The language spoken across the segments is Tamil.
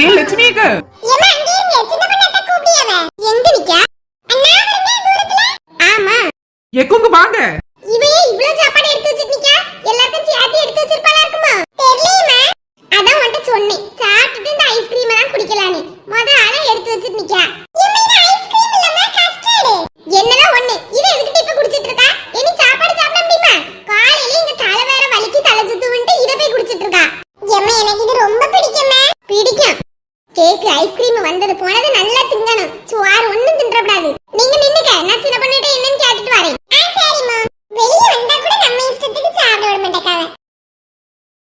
ஏன் லட்சுமி அக்கா ஏம்மா, அங்கே இருங்க. சின்ன பொண்ணு அத்தை கூப்பிடியாவ? எங்க நிக்கா? அண்ணா, வருங்க, தூரத்துல. ஆமா எக்குங்க வாங்க இவ ஏன் இவ்ளோ சாப்பாடு எடுத்து வச்சிட்டு நிக்கா? எல்லாத்தையும் சேர்த்து எடுத்து வச்சிருப்பாளா இருக்குமா? தெரியலையேம்மா. அதான் உன்கிட்ட சொன்னேன். சாப்பிட்டுட்டு இந்த ஐஸ்கிரீமை தான் குடிக்கலான்னு. முத ஆளா எடுத்து வச்சிட்டு நிக்கா. என்னதான் ஒண்ணு இவ எதுக்கிட்ட இப்ப குடிச்சிட்டு இருக்கா இனி சாப்பாடு சாப்பிட முடியுமா காலையில இங்க தலை வேற வலிக்கு தலை சுத்துவிட்டு இத போய் குடிச்சிட்டு இருக்கா எம்மா எனக்கு இது ரொம்ப பிடிக்குமே பிடிக்கும் கேக் ஐஸ்கிரீம் வந்தது போனது நல்லா திங்கணும் சுவார் ஒண்ணும் நீங்க நின்னுக்க நான் சின்ன பண்ணிட்டு என்னன்னு கேட்டுட்டு வரேன். சரிம்மா. வெளிய வந்தா கூட நம்ம இஷ்டத்துக்கு சாப்பிட விட மாட்டேக்காவ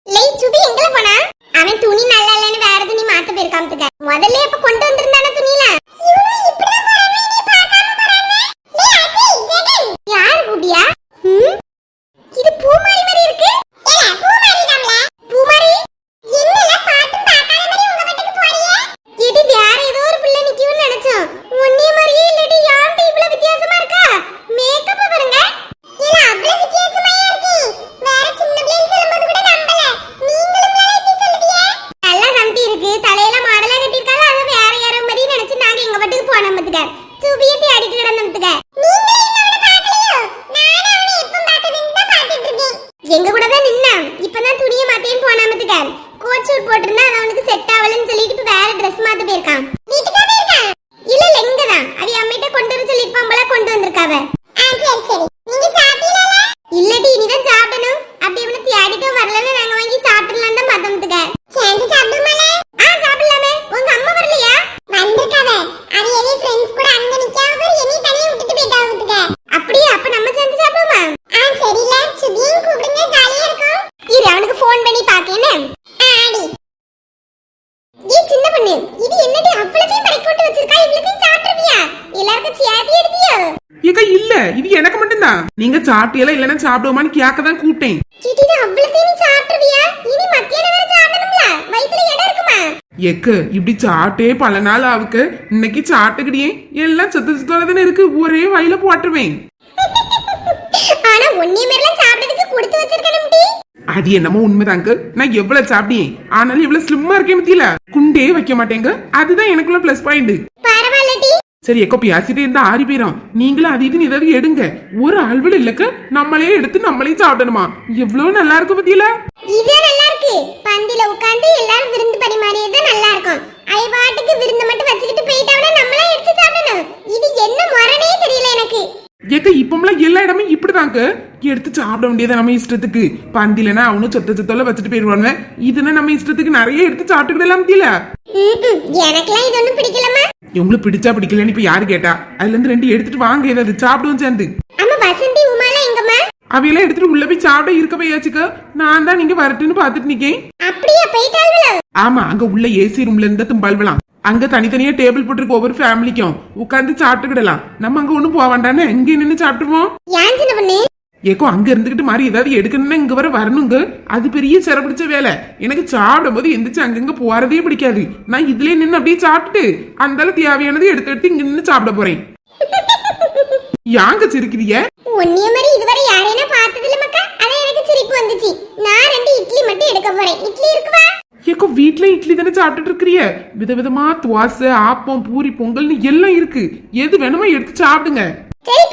லைட் சுபி எங்கல போனா அவன் துணி நல்லா இல்லைன்னு வேற துணி மாத்த போயிருக்காமத்துக்க முதல்ல இப்ப கொண்டு வந்திருந்தான துணியில யாரு கூப்பிட்டியா ம்? இது பூமாரி மாதிரி இருக்கு பூமாரி என்னல பாத்து பார்க்காத மாதிரி உங்க வீட்டுக்கு போறியே இது வேற ஏதோ ஒரு பிள்ளை நிக்கும்னு நினைச்சோம் உன்னிய மாதிரியே இல்லடி யான்ட்ட இவ்வளவு வித்தியாசமா இருக்கா மேக்கப் பாருங்க இல்ல அவ்வளவு வித்தியாசமா இருக்கு வேற சின்ன பிள்ளை சொல்லும்போது கூட நம்பல நீங்களும் வேற இப்படி சொல்லுதியே நல்லா நம்பி இருக்கு தலையில மாடலா கட்டிருக்காங்க அது வேற யாரோ மாதிரி நினைச்சு நாங்க எங்க வீட்டுக்கு போனோம் பத்துக்க சுபியை தேடிட்டு கிடந்தோம் எங்க கூட தான் நின்னான் இப்பதான் துணியை மாத்தையும் போனாமத்துக்க கோட் சூட் போட்டிருந்தா அது அவனுக்கு செட் ஆகலன்னு சொல்லிட்டு வேற ட்ரெஸ் மாத்த போயிருக்கான் இல்ல இல்ல இங்க தான் அது அம்மிட்ட கொண்டு வர சொல்லிருப்பான் போல கொண்டு வந்திருக்காவ இல்லடி இனிதான் சாப்பிடணும் அப்படி இவனை தேடிட்டு வரலன்னு நாங்க வாங்கி சாப்பிடலாம் தான் மதமத்துக்க சேர்ந்து சாப்பிடுமாலே ஆ சாப்பிடலாமே உங்க அம்மா வரலையா வந்திருக்காவ அது எவி ஃப்ரெண்ட்ஸ் கூட அங்க நிக்காம என்னை தனியா விட்டுட்டு போயிட்டாவுதுங்க அப்படியே அப்ப நம்ம சேர்ந்து சாப்பிடுமா ஆ சரில சுபியும் கூப்பிடுங்க ஜாலியா இருக்கும் இரு அவனுக்கு ஃபோன் பண்ணி பாக்கேனே ஆடி ஏ சின்ன பொண்ணு இது என்னடி அவ்வளவையும் பறி கொண்டு வச்சிருக்கா இவ்வளவையும் சாப்பிடுவியா எல்லாருக்கும் சேர்த்து எடுத்தியோ ஏக்கா இல்ல இது எனக்கு மட்டும்தான் நீங்க சாப்பிட்டியல இல்லைன்னா சாப்பிடுவோமான்னு கேட்க தான் கூப்பிட்டேன் கிட்டி அவ்வளத்தையும் சாப்பிடுவியா இனி மத்தியானம் வரை சாப்பிடணும்ல? வயித்துல இடம் இருக்குமா? எக்கு இப்படி சாப்பிட்டே பல நாள் ஆவுக்கு இன்னைக்கு சாப்பிட்டுக்கிடியே எல்லாம் சத்து சத்தோட தானே இருக்கு. ஒரே வாயில போட்டுருவேன். ஆனா ஒன்னே மேல சாப்பிடுறதுக்கு கொடுத்து வச்சிருக்கணும் டி. அது என்னமோ உண்மைதாங்க நான் எவ்வளவு சாப்பிட்டேன்? ஆனாலும் இவ்வளவு ஸ்லிம்மா இருக்கேன் பத்தியில. குண்டே வைக்க மாட்டேங்க அதுதான் எனக்குள்ள பிளஸ் பாயிண்ட் சரி எக்கோப்பி பேசிட்டே இருந்தா ஆறி போயிடும் நீங்களும் அது இதுன்னு ஏதாவது எடுங்க. ஒரு அல்வல் இல்லக்க நம்மளே எடுத்து நம்மளே சாப்பிடணுமா? எவ்வளவு நல்லா இருக்கு பத்தியில? இது நல்லா இருக்கு. பந்தில உட்கார்ந்து எல்லாரும் விருந்து பரிமாறியது நல்லா இருக்கும். ஐ பாட்டுக்கு விருந்து மட்டும் வச்சுக்கிட்டு போயிட்டாங்கன்னா நம்மளே எடுத்து சாப்பிடணும் இது என்ன முரணே தெரியல எனக்கு ஏக்க இப்பமெல்லாம் எல்லா இடமும் இப்படிதாங்க. எடுத்து சாப்பிட வேண்டியது நம்ம இஷ்டத்துக்கு. பந்திலனா அவனும் சொத்த சொத்தல வச்சுட்டு போயிடுவாங்க இதுனா நம்ம இஷ்டத்துக்கு நிறைய எடுத்து சாப்பிட்டுக்கிடலாம் பத்தியில ம்ம், எனக்கெல்லாம் இது ஒண்ணும் பிடிக்கலமா உங்களுக்கு பிடிச்சா பிடிக்கலன்னு இப்ப யாரு கேட்டா? அதுல இருந்து ரெண்டு எடுத்துட்டு வாங்க ஏதாவது சாப்பிடுவோம் சேர்ந்து. அம்மா வசந்தி உமாலாம் எங்கம்மா? அவையெல்லாம் எடுத்துட்டு உள்ள போய் சாப்பிட இருக்க போயாச்சுக்க நான் தான் நீங்க வரட்டுன்னு பாத்துட்டு நிக்கேன். அப்படியே போயிட்டாங்களோ? ஆமா அங்க உள்ள ஏசி ரூம்ல இருந்தா தும்பால்வலாம் அங்க தனித்தனியா டேபிள் போட்டுருக்கு ஒவ்வொரு ஃபேமிலிக்கும் உட்கார்ந்து சாப்பிட்டுக்கிடலாம். நம்ம அங்க ஒண்ணும் போக வேண்டானே இங்க நின்னு சாப்பிட்டுருவோம். ஏன் சின்ன பொண்ணு? ஏக்கோ அங்க இருந்துகிட்டு மாதிரி ஏதாவது எடுக்கணும்னா இங்க வர வரணுங்க. அது பெரிய சிற பிடிச்ச வேலை. எனக்கு சாப்பிடும் போது எந்திரிச்சு அங்கங்க போறதே பிடிக்காது. நான் இதுலயே நின்னு அப்படியே சாப்பிட்டுட்டு அந்த அளவு தேவையானது எடுத்து எடுத்து இங்க நின்னு சாப்பிட போறேன். யாங்க சிரிக்கிறீங்க உன்னிய மாதிரி இதுவரை யாரையும் பார்த்ததில்ல மக்கா. அதான் எனக்கு சிரிப்பு வந்துச்சு. நான் ரெண்டு இட்லி மட்டும் எடுக்க போறேன். இட்லி இருக்குவா ஏக்கோ வீட்ல இட்லி தானே சாப்பிட்டுட்டு இருக்கிறிய விதவிதமா துவாசை ஆப்பம் பூரி பொங்கல்னு எல்லாம் இருக்கு. எது வேணுமோ எடுத்து சாப்பிடுங்க. சரி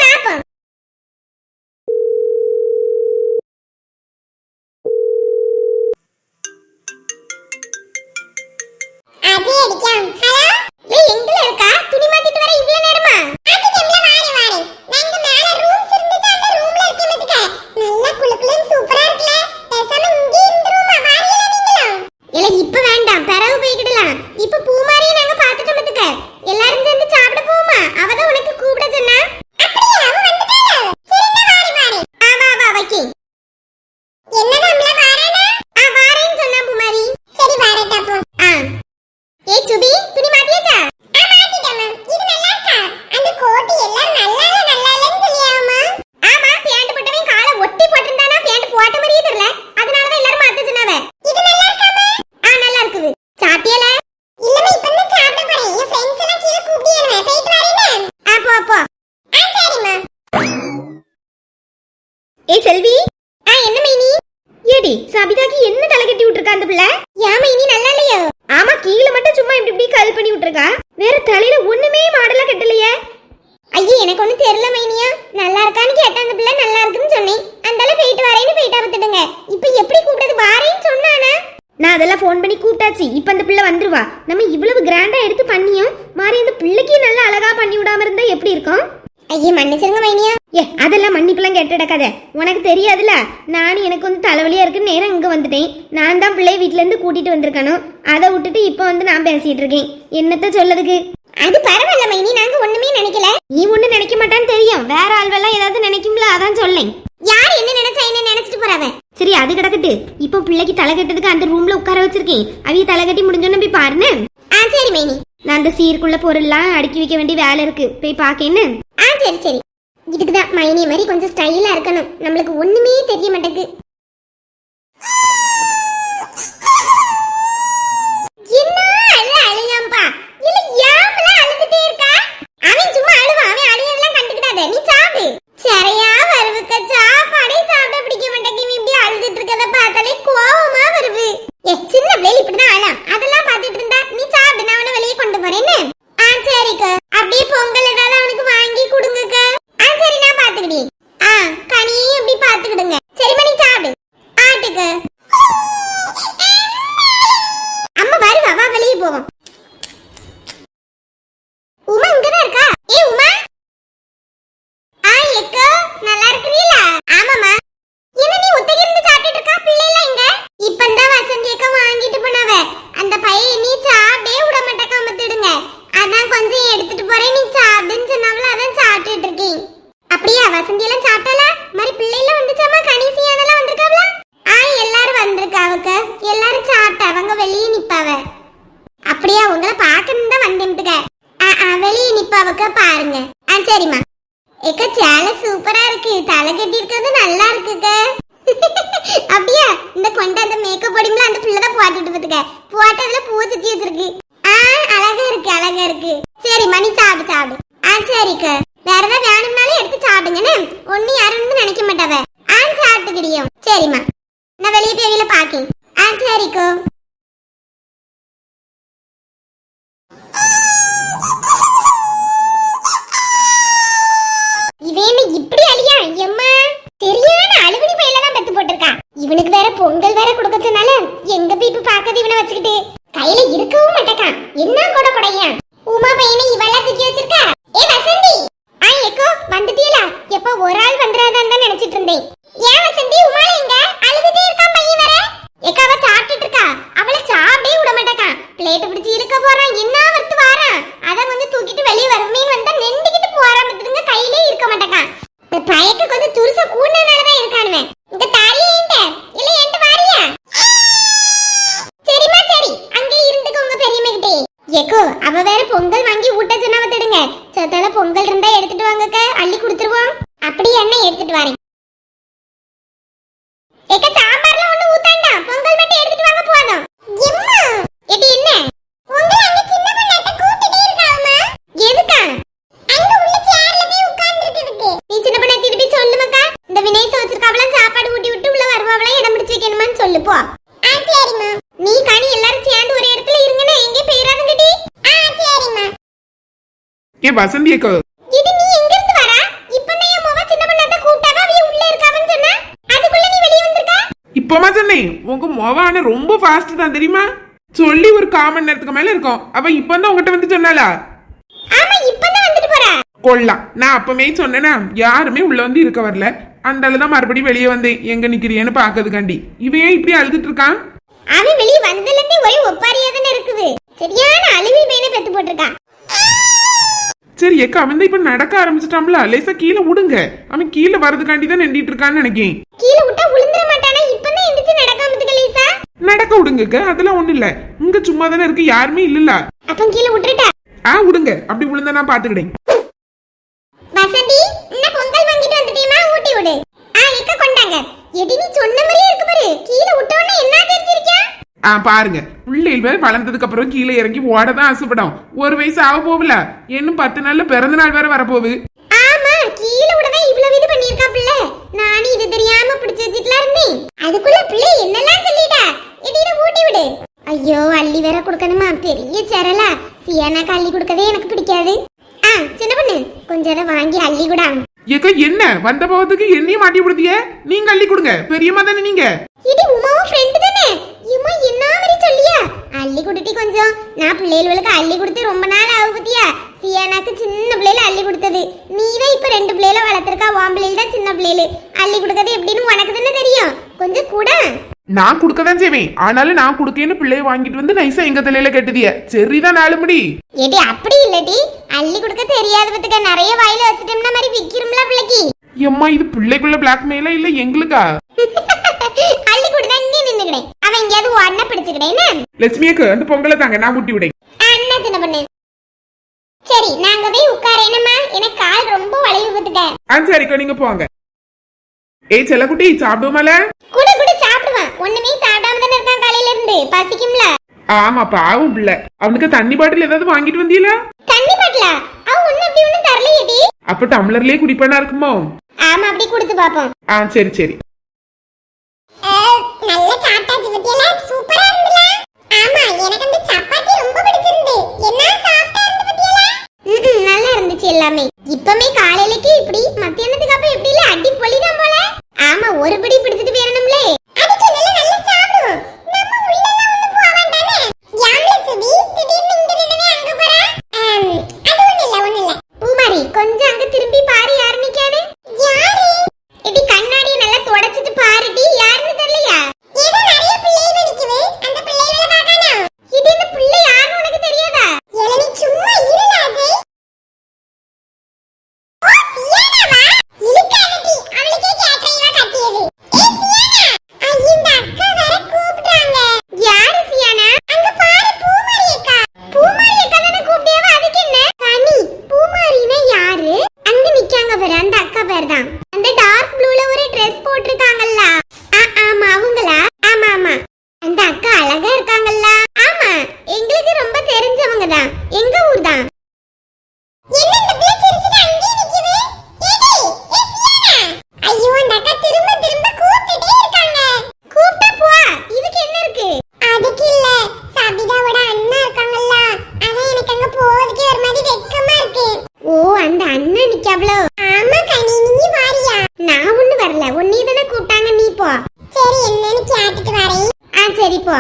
ஹலோ? லே இருக்கா துணி மாத்திட்டு வர இவ்ளோ நேரமா அது எம்ல வாரி வாரி நான் இங்க மேல ரூம்ஸ் இருந்துச்சு அந்த ரூம்ல இருக்கேன் மதுக்க நல்லா குளுக்குளுன்னு சூப்பரா இருக்குல பேசாம இங்கே இருந்துருமா வாரியல நீங்களும் இல்ல இப்ப வேண்டாம் பிறகு போய்க்கிடலாம் இப்ப பூமாரியை நாங்க பாத்துட்டோம் மதுக்க எல்லாரும் சேர்ந்து சாப்பிட போவோமா அவதான் உனக்கு கூப்பிட சொன்னா அப்படியே அவ வந்துட்டாளோ சரிங்க வாரி வாரி ஆமா வா வைக்கி என்னதான் அம்ல வாரேனா ஆ வாரேன்னு சொன்னா பூமாரி சரி வாரேட்டா போ ஆ ஏய் சுபி துணி மாத்தியாச்சா ஆ மாத்திட்டேன் மேம் இது நல்லா இருக்கா அந்த கோட் எல்லாம் நல்லா இல்ல நல்லா இல்லன்னு சொல்லியாமா ஆமா பேண்ட் போட்டவன் காலை ஒட்டி போட்டிருந்தானா பேண்ட் போட்ட மாதிரியே தெரியல அதனால தான் எல்லாரும் மாத்த சொன்னாவ இது நல்லா இருக்காமா ஆ நல்லா இருக்குது சாப்பிட்டியல இல்லமே இப்ப தான் சாப்பிட போறேன் என் ஃப்ரெண்ட்ஸ் எல்லாம் கீழ கூப்பிடியானே போயிட்டு வரேனே ஆ போ போ ஆ சரிம்மா ஏய் செல்வி ஆ என்ன மைனி ஏடி சபிதாக்கு என்ன தலை கட்டி விட்டுருக்கா அந்த பிள்ளை ஏன் மைனி நல்லா இல்லையோ ஆமா கீழே மட்டும் சும்மா இப்படி இப்படி கல் பண்ணி விட்டுருக்கா வேற தலையில ஒண்ணுமே மாடலா கட்டலையே ஐயே எனக்கு ஒண்ணும் தெரியல மைனியா நல்லா இருக்கான்னு கேட்டேன் அந்த பிள்ளை நல்லா இருக்குன்னு சொன்னேன் அந்தால போயிட்டு வரேன்னு போயிட்டா பார்த்துடுங்க இப்போ எப்படி கூப்பிட்டது வாரேன்னு சொன்னானே நான் அதெல்லாம் ஃபோன் கூப்பிட்டாச்சு இப்போ அந்த பிள்ளை வந்துருவா. நம்ம இவ்வளவு கிராண்டா எடுத்து பண்ணியும் மாறி இந்த பிள்ளைக்கு நல்லா அழகா பண்ணி விடாம இருந்தா எப்படி இருக்கும்? ஐயே மன்னிச்சிருங்க மைனியா. ஏ அதெல்லாம் மன்னிப்பெல்லாம் கேட்டுடக்காத. உனக்கு தெரியாதுல? நானும் எனக்கு வந்து தலைவலியா இருக்குன்னு நேரம் இங்க வந்துட்டேன். நான் தான் பிள்ளைய வீட்ல இருந்து கூட்டிட்டு வந்திருக்கணும். அதை விட்டுட்டு இப்போ வந்து நான் பேசிட்டு இருக்கேன். என்னத்த சொல்லதுக்கு அது பரவாயில்ல மைனி நாங்க ஒண்ணுமே நினைக்கல. நீ ஒண்ணு நினைக்க மாட்டான்னு தெரியும். வேற ஆள்வெல்லாம் ஏதாவது நினைக்கும்ல அதான் சொல்லேன். யார் என்ன நினைச்சா என்ன நினைச்சிட்டு போறாவ? சரி அது கிடக்கட்டு. இப்போ பிள்ளைக்கு தலை கட்டுறதுக்கு அந்த ரூம்ல உட்கார வச்சிருக்கேன். அவிய தலை கட்டி முடிஞ்சோன்னு போய் பாருன்னு. ஆ சரி மைனி. நான் அந்த சீருக்குள்ள பொருள்லாம் அடுக்கி வைக்க வேண்டிய வேலை இருக்கு. போய் பாக்கேன்னு ஆ சரி சரி. இதுக்கு தான் மைனி மாதிரி கொஞ்சம் ஸ்டைலா இருக்கணும். நம்மளுக்கு ஒண்ணுமே தெரிய மாட்டேங்குது என்ன அழு அழுகாம்பா இல்ல ஏமல அழுதுட்டே இருக்கா அவன் சும்மா அழுவான் அவன் அழுகிறதெல்லாம் கண்டுக்கிடாத நீ சாப்பிடு சரியா வருவுக்க சாப்பாடே சாப்பிட பிடிக்க மாட்டேங்குது இப்படி அழுதுட்டு இருக்கத பார்த்தாலே கோவமா வருது ஏ சின்ன பிள்ளைல இப்படிதான் அழாம் அதெல்லாம் பார்த்துட்டு இருந்தா நீ சாப்பிடு நான் அவனை வெளியே கொண்டு போறேன்னு ஆ சரிக்கா அப்படியே பொங்கல் ஏதாவது அவனுக்கு வாங்கி கொடுங்கக்க ஆ சரி நான் பாத்துக்கிட்டேன் ஆ கனியும் இப்படி பாத்துக்கிடுங்க சரி மணி சாப்பிடு ஆட்டுக்கு அம்மா வருவா வா வெளியே போவோம் உமா இங்கதான் இருக்கா ஏ உமா ஆ எக்கோ நல்லா இருக்கிறீங்களா ஆமாமா என்ன நீ ஒத்தைக்கு இருந்து சாப்பிட்டுட்டு இருக்கா பிள்ளைல எங்க இப்பந்தான் வசந்தி அக்கா வாங்கிட்டு போனவ அந்த பையன் நீ சாப்பிடே விட மாட்டேக்கா மத்திடுங்க அதான் கொஞ்சம் எடுத்துட்டு போறேன் நீ சாப்பிடுன்னு சொன்னாவல அதான் சாப்பிட்டுட்டு இருக்கேன் அப்படியா வசந்தி எல்லாம் சாப்பிட்டாளா மாதிரி பிள்ளைல வந்துச்சாமா கணிசியானெல்லாம் வந்திருக்காவளா ஆ எல்லாரும் வந்திருக்காவக்க எல்லாரும் சாப்பிட்டா அவங்க வெளியே நிப்பாவ அப்படியா உங்களை பார்க்கணும் தான் வந்தேன்ட்டுக்க ஆ ஆ வெளியே நிப்பாவக்க பாருங்க ஆ சரிம்மா ஏக்க சேலை சூப்பரா இருக்கு தலை கட்டி இருக்கிறது நல்லா இருக்குக்க அப்படியா இந்த கொண்டு அந்த மேக்கப் போடிங்களா அந்த பிள்ளை தான் போட்டுட்டு பார்த்துக்க போட்டு அதுல பூ சுத்தி வச்சிருக்கு ஆ அழகா இருக்கு அழகா இருக்கு சரி மணி சாப்பிடு சாப்பிடு ஆ சரிக்க வேற ஏதாவது வேணும்னாலும் எடுத்து சாப்பிடுங்கன்னு ஒண்ணு யாரும் வந்து நினைக்க மாட்டாவ ஆ சாப்பிட்டுக்கிடியும் சரிம்மா நான் வெளியே போய் வெளியில பாக்கேன் ஆ சரிக்கோ இவன் இப்படி அழியா எம்மா சரியான அழுகுனி பையில தான் பெத்து போட்டிருக்கான் இவனுக்கு வேற பொங்கல் வேற கொடுக்க சொன்னால எங்க போய் இப்ப பாக்கது இவனை வச்சுக்கிட்டு கையில இருக்கவும் மாட்டேக்கான் என்ன கூட கொடையான் உமா பையனை இவளா தூக்கி வச்சிருக்கா ஏ வசந்தி ஆ எக்கோ வந்துட்டீங்களா எப்ப ஒரு ஆள் வந்துடாதான் தான் நினைச்சிட்டு இருந்தேன் ஏன் வசந்தி உமால எங்க அழுதுட்டே இருக்கான் பையன் வேற ஏக்கா அவ சாப்பிட்டுட்டு இருக்கா அவளை சாப்பிடவே விட மாட்டேக்கான் பிளேட் பிடிச்சி இழுக்க போறான் என்ன வரத்து வாரான் அத வந்து தூக்கிட்டு வெளியே வருமேன்னு வந்தா நெண்டிக்கிட்டு போறான் பத்துங்க கையிலே இருக்க மாட்டேக்கான் இந்த பயக்கு கொஞ்சம் துருச கூடனாலதான் இருக்கானுவன் இந்த தாரியேண்ட இல்ல என்கிட்ட வாரியா சரிம்மா சரி அங்கே இருந்துக்க உங்க பெரியம்மா கிட்டே அவ வேற பொங்கல் வாங்கி ஊட்ட சொன்னா தடுங்க சத்தால பொங்கல் இருந்தா எடுத்துட்டு வாங்கக்க அள்ளி கொடுத்துருவோம். அப்படி என்ன எடுத்துட்டு வரேன் ஏக்க சாம்பார்ல ஒண்ணு ஊத்தாண்டா. பொங்கல் மட்டும் எடுத்துட்டு வாங்க போதும். எம்மா இது என்ன? பொங்கல் அங்க சின்ன இருக்காமா எதுக்கா? அங்க உள்ள சேர்ல போய் உட்கார்ந்திருக்கிறதுக்கு நீ சின்ன பொண்ணை திருப்பி இந்த வினேஷ் வச்சிருக்காவலாம் சாப்பாடு ஊட்டி விட்டு உள்ள வருவாவலாம் இடம் பிடிச்சு வைக்கணுமான்னு சொல்லு போ. ஆ சரிம்மா. நீ கனி எல்லாரும் சேர்ந்து ஒரு இடத்துல இருங்கன்னு எங்கே போயிடாதுங்கடி ஆ சரிம்மா ஏ வசந்தி அக்கா இது நீ எங்க இருந்து வரா இப்பதான் என் மொவ சின்ன பொண்ணாட்ட கூட்டாவா அவ உள்ள இருக்காவன்னு சொன்னா அதுக்குள்ள நீ வெளிய வந்திருக்கா? இப்பமா சொன்னேன் உங்க மொவான ரொம்ப ஃபாஸ்ட் தான் தெரியுமா? சொல்லி ஒரு காமன் நேரத்துக்கு மேல இருக்கும். அவ இப்பதான் உங்ககிட்ட வந்து சொன்னாளா? ஆமா இப்பதான் வந்துட்டு போறா. கொள்ளலாம் நான் அப்பமே சொன்னேனா யாருமே உள்ள வந்து இருக்க வரல. அந்த ஆளு தான் மறுபடியும் வெளியே வந்தேன். எங்க நிக்கிறியேன்னு பாக்கிறதுக்காண்டி இவன் ஏன் இப்படி அழுதுட்டு இருக்கான் அவன் வெளிய வந்ததுல இருந்தே ஒரே ஒப்பாரியா தானே இருக்குது. சரியான அழுவி பையனை பெத்து போட்டிருக்கான். சரி எக்கா அவன் இப்ப நடக்க ஆரம்பிச்சிட்டான்ல. லேசா கீழே விடுங்க அவன் கீழே வரதுக்காண்டி தான் நின்றுட்டு இருக்கான்னு நினைக்கேன். கீழே விட்டா விழுந்துட மாட்டானா? இப்பதான் எந்திரிச்சு நடக்காமத்துக்கு லீசா? நடக்க விடுங்கக்க அதெல்லாம் ஒண்ணு இல்ல. இங்க சும்மா தானே இருக்கு யாருமே இல்லல்ல அப்ப கீழே விட்டுட்டா ஆ விடுங்க அப்படி விழுந்தா நான் பாத்துக்கிட்டேன் வசந்தி இன்னும் பொங்கல் வாங்கிட்டு வந்துட்டீமா ஊட்டி விடு. ஆ இக்க கொண்டாங்க. எடி நீ சொன்ன மாதிரியே இருக்கு பாரு. கீழே விட்டோன்னே என்ன தெரிஞ்சிருக்கியா ஆ பாருங்க. பிள்ளைகள் வளர்ந்ததுக்கு அப்புறம் கீழே இறங்கி ஓட தான் ஆசைப்படும். ஒரு வயசு ஆக போகல. இன்னும் பத்து நாள்ல பிறந்த நாள் வேற வரப்போகுது. ஆமா கீழே விடதான் இவ்வளவு இது பண்ணிருக்கா பிள்ளை நானும் இது தெரியாம பிடிச்சு வச்சுட்டுலாம் இருந்தேன். அதுக்குள்ள பிள்ளை என்னெல்லாம் சொல்லிட்டா? இதை ஊட்டி விடு. ஐயோ அள்ளி வேற கொடுக்க சரலா. சியானாக்கு அள்ளி கொடுக்கவே எனக்கு பிடிக்காது. ஆ சின்ன பொண்ணு கொஞ்சம் அதை வாங்கி அள்ளி கூட. ஏக்கா என்ன? வந்த போவதுக்கு என்னையும் மாட்டி விடுதிய நீங்க அள்ளி கொடுங்க. பெரியம்மா தானே நீங்க? இது உமாவும் ஃப்ரெண்ட் தானே? இம்மா என்ன மாதிரி சொல்லியா? அள்ளி கொடுட்டி கொஞ்சம். நான் பிள்ளைகளுக்கு அள்ளி கொடுத்து ரொம்ப நாள் ஆகு பத்தியா? சியானாக்கு சின்ன பிள்ளைல அள்ளி கொடுத்தது. நீ தான் இப்ப ரெண்டு பிள்ளைல வளர்த்துருக்கா? உன் பிள்ளைல தான் சின்ன பிள்ளைல அள்ளி கொடுக்கறது எப்படின்னு உனக்கு தானே தெரியும். கொஞ்சம் கூட. நான் கொடுக்க தான் செய்வேன். ஆனாலும் நான் கொடுக்கேன்னு பிள்ளைய வாங்கிட்டு வந்து நைஸா எங்க தலையில கட்டுதிய? சரிதான் நாலு முடி ஏடி அப்படி இல்லடி. அள்ளி கொடுக்க தெரியாத பத்துக்க. நிறைய வாயில வச்சுட்டோம்னா மாதிரி விக்கிறோம்ல பிள்ளைக்கு. எம்மா இது பிள்ளைக்குள்ள பிளாக்மெயிலா இல்ல எங்களுக்கா? அள்ளி கொடுத்தா இங்கே நின்னுக்கிறேன் அவன் எங்கேயாவது உடனே பிடிச்சுக்கிறேன் லட்சுமியக்கு அந்த பொங்கலை தாங்க நான் ஊட்டி விடேன். அண்ணா சின்ன பொண்ணு? சரி நாங்க போய் உட்காரேனம்மா எனக்கு கால் ரொம்ப வளைவு பத்துக்க ஆ சரிக்கா நீங்க போங்க. ஏய் செல்லக்குட்டி சாப்பிடுவோமால? கூட கூட சாப்பிடுவான். ஒண்ணுமே சாப்பிடாம தானே இருக்கான் காலையில இருந்து பசிக்கும்ல. ஆமா பாவம் பிள்ளை. அவனுக்கு தண்ணி பாட்டில் ஏதாவது வாங்கிட்டு வந்தீங்களா? தண்ணி பாட்டலா? அவன் ஒண்ணு அப்படி ஒண்ணும் தரலையேடி. அப்ப டம்ளர்லயே குடிப்பானா இருக்குமோ? ஆமா அப்படி கொடுத்து பாப்போம் ஆ சரி சரி. நல்ல சாப்பிட்டாச்சு பத்தியல சூப்பரா இருந்துல ஆமா எனக்கு அந்த சப்பாத்தி ரொம்ப பிடிச்சிருந்து. என்ன சாப்பிட்டா இருந்து பத்தியல நல்லா இருந்துச்சு எல்லாமே. இப்பமே காலையிலக்கு இப்படி மத்தியானத்துக்கு அப்புறம் எப்படி இல்ல அடி பொலிதான் போல ஆமா ஒரு பிடி பிடிச்சிட்டு போயிடணும்லே அதுக்கு நல்ல நல்ல சாப்பிடும் நம்ம உள்ள எல்லாம் ஒண்ணு போக வேண்டானே யாம்ல சுபி திடீர்னு இங்க நின்னவே அங்க போறா அது ஒண்ணு இல்ல ஒண்ணு இல்ல பூமாரி கொஞ்சம் அங்க திரும்பி பாரு யாரு நிக்கானு யாரு இடி கண்ணாடியை நல்லா தொடச்சிட்டு பாருடி யாருன்னு தெரியலையா ஏதோ நிறைய பிள்ளைகள் நிக்குது அந்த பிள்ளைகளை பார்க்கணும் இது இந்த பிள்ளை யாருன்னு உனக்கு தெரியாதா எலனி சும்மா இருடா அஜய் ஓ சியானாவா இழுக்கானடி அவளுக்கே கேட்டையா கட்டியது ஏ சியானா ஐய இந்த அக்கா வேற கூப்பிடுறாங்க யாரு சியானா அங்க பாரு பூமாரி அக்கா பூமாரி அக்கா தானே கூப்பிட்டியாவா அதுக்கு என்ன கனி பூமாரினா யாரு அங்க நிக்காங்க பாரு அந்த அக்கா பேர் தான் அந்த டார்க் ப்ளூல ஒரு Dress போட்டிருக்காங்கல்ல ஆ, ஆமா அவங்களா ஆமா ஆமா அந்த அக்கா அழகா இருக்காங்கல்ல ஆமா எங்களுக்கு ரொம்ப தெரிஞ்சவங்க தான் எங்க ஊர் தான் என்ன இந்த பிள்ளை சிரிச்சிட்டு அங்கேயே நிக்குது ஏடி ஏ சியானா ஐயோ அந்த அக்கா திரும்ப திரும்ப கூப்பிட்டுட்டே இருக்காங்க கூப்பிட்டா போ இதுக்கு என்ன இருக்கு அதுக்கு இல்ல சபிதாவோட அண்ணா இருக்காங்கல்ல அதான் எனக்கு அங்க போறதுக்கே ஒரு மாதிரி வெக்கமா இருக்கு ஓ அந்த அண்ணன் நிக்காப்ளோ ஆமா எங்க நீ வாரியா? நான் ஒண்ணு வரல. உன்னை தானே கூப்பிட்டாங்க. நீ போ. சரி என்னன்னு கேட்டுட்டு வரேன். ஆ சரி போ.